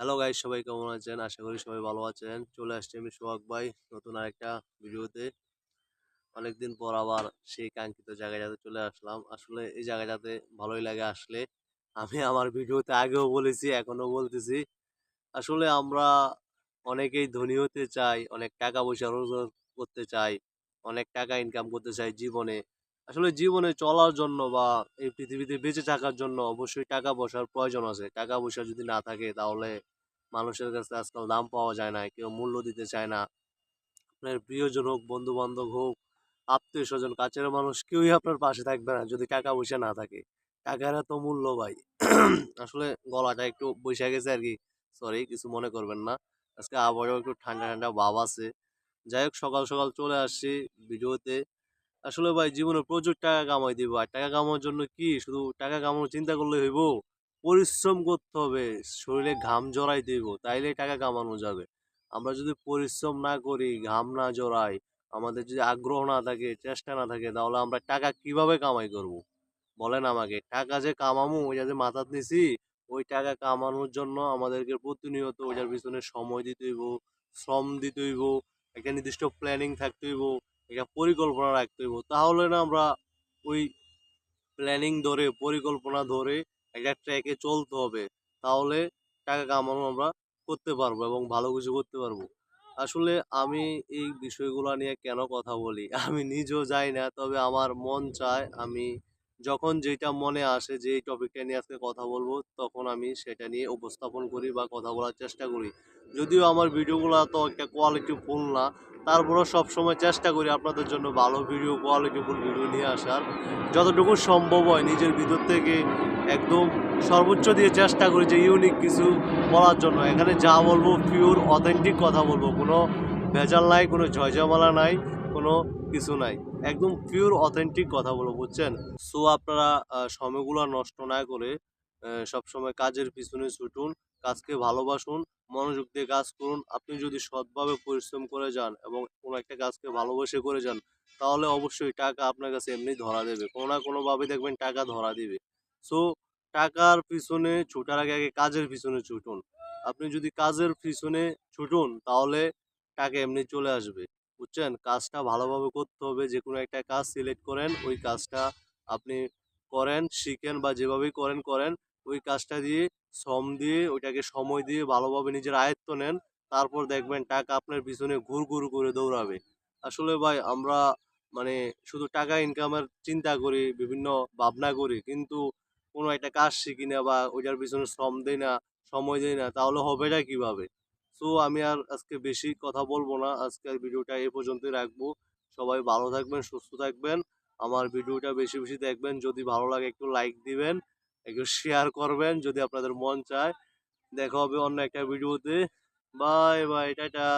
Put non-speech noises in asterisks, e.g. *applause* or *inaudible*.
Hello guys সবাই কেমন আছেন? আশা করি সবাই ভালো আছেন। চলে আসছি আমি সোহাগ ভাই, নতুন আরেকটা ভিডিওতে। অনেকদিন পর আবার সেই কাঙ্ক্ষিত জায়গাটাতে চলে আসলাম। আসলে এই জায়গাটাতে ভালোই লাগে আসলে, আমি আমার ভিডিওতে আগেও বলেছি এখনও বলতেছি। আসলে আমরা অনেকেই ধনী হতে চাই, অনেক টাকা পয়সা রোজগার করতে চাই, অনেক টাকা ইনকাম করতে চাই জীবনে। আসলে জীবনে চলার জন্য বা এই পৃথিবীতে বেঁচে থাকার জন্য অবশ্যই টাকা পয়সার প্রয়োজন আছে। টাকা পয়সা যদি না থাকে তাহলে মানুষের কাছে আজকাল দাম পাওয়া যায় না, কেউ মূল্য দিতে চায় না। আপনার প্রিয়জন হোক বন্ধু বান্ধব হোক আত্মীয় স্বজন কাছের মানুষ কেউই আপনার পাশে থাকবে না যদি টাকা পয়সা না থাকে। টাকার এত মূল্য ভাই। আসলে গলাটা একটু বসে গেছে আর কি। সরি কিছু মনে করবেন না। আজকে আবহাওয়া একটু ঠান্ডা ঠান্ডা ভাব আছে। যাই হোক, সকাল সকাল চলে আসছি ভিডিওতে। আসলে ভাই জীবনে প্রচুর টাকা কামাই দিব। আর টাকা কামানোর জন্য কি? শুধু টাকা কামানোর চিন্তা করলে হইব। পরিশ্রম করতে হবে। শরীরে ঘাম জড়াই দিব তাইলে টাকা কামানো যাবে। আমরা যদি পরিশ্রম না করি, ঘাম না জড়াই, আমাদের যদি আগ্রহ না থাকে, চেষ্টা না থাকে, তাহলে আমরা টাকা কীভাবে কামাই করব? বলেন আমাকে। টাকা যে কামামু ওই যে মাথাত নিছি, ওই টাকা কামানোর জন্য আমাদেরকে প্রতিনিয়ত ওইটার পিছনে সময় দিতে হইব, শ্রম দিতে হইব, একটা নির্দিষ্ট প্ল্যানিং থাকতে হইব। একটা পরিকল্পনা রাখতে হইব। তাহলে না আমরা ওই প্ল্যানিং ধরে, পরিকল্পনা ধরে একটা ট্র্যাকে চলতে হবে। তাহলে টাকা কামানো আমরা করতে পারব এবং ভালো কিছু করতে পারব। আসলে আমি এই বিষয়গুলো নিয়ে কেন কথা বলি? *laughs* আমি নিজেও যাই না, তবে আমার মন চায় আমি যখন যেটা মনে আসে যে এই টপিকটা নিয়ে আজকে কথা বলব, তখন আমি সেটা নিয়ে উপস্থাপন করি বা কথা বলার চেষ্টা করি। যদিও আমার ভিডিওগুলো তো একটা কোয়ালিটি ফুল না তারপরেও সবসময় চেষ্টা করি আপনাদের জন্য ভালো ভিডিও কোয়ালিটিফুল ভিডিও নিয়ে আসার। যতটুকু সম্ভব হয় নিজের ভিতর থেকে একদম সর্বোচ্চ দিয়ে চেষ্টা করি যে ইউনিক কিছু বলার জন্য। এখানে যা বলব পিওর অথেন্টিক কথা বলব। কোনো ভেজাল নাই, কোনো ঝয়ঝামালা নাই, কোনো কিছু নাই। একদম পিওর অথেন্টিক কথা বলব, বুঝছেন? সো আপনারা সময়গুলো নষ্ট না করে সবসময় কাজের পিছনে ছুটুন। কাজকে ভালোবাসুন, মনোযোগ দিয়ে কাজ করুন। আপনি যদি সৎভাবে পরিশ্রম করে যান এবং কোনো একটা কাজকে ভালোবেসে করে যান, তাহলে অবশ্যই টাকা আপনার কাছে এমনি ধরা দেবে। কোনো না কোনোভাবে দেখবেন টাকা ধরা দিবে। সো টাকার পিছনে ছুটার আগে আগে কাজের পিছনে ছুটুন। আপনি যদি কাজের পিছনে ছুটুন, তাহলে টাকা এমনি চলে আসবে। বুঝছেন? কাজটা ভালোভাবে করতে হবে। যে কোনো একটা কাজ সিলেক্ট করেন, ওই কাজটা আপনি করেন, শিখেন বা যেভাবেই করেন করেন। ওই কাজটা দিয়ে, শ্রম দিয়ে, ওইটাকে সময় দিয়ে ভালোভাবে নিজের আয়ত্ত নেন। তারপর দেখবেন টাকা আপনার পিছনে ঘুর ঘুর করে দৌড়াবে। আসলে ভাই, আমরা মানে শুধু টাকা ইনকামের চিন্তা করি, বিভিন্ন ভাবনা করি। কিন্তু কোনো একটা কাজ শিখি না বা ওইটার পিছনে শ্রম দেই না, সময় দেই না, তাহলে হবেটা কীভাবে? সো আমি আর আজকে বেশি কথা বলব না। আজকের ভিডিওটা এ পর্যন্তই রাখব। সবাই ভালো থাকবেন, সুস্থ থাকবেন। আমার ভিডিওটা বেশি বেশি দেখবেন। যদি ভালো লাগে একটু লাইক দিবেন, একটু শেয়ার করবেন যদি আপনাদের মন চায়। দেখা হবে অন্য একটা ভিডিওতে। Bye bye tata.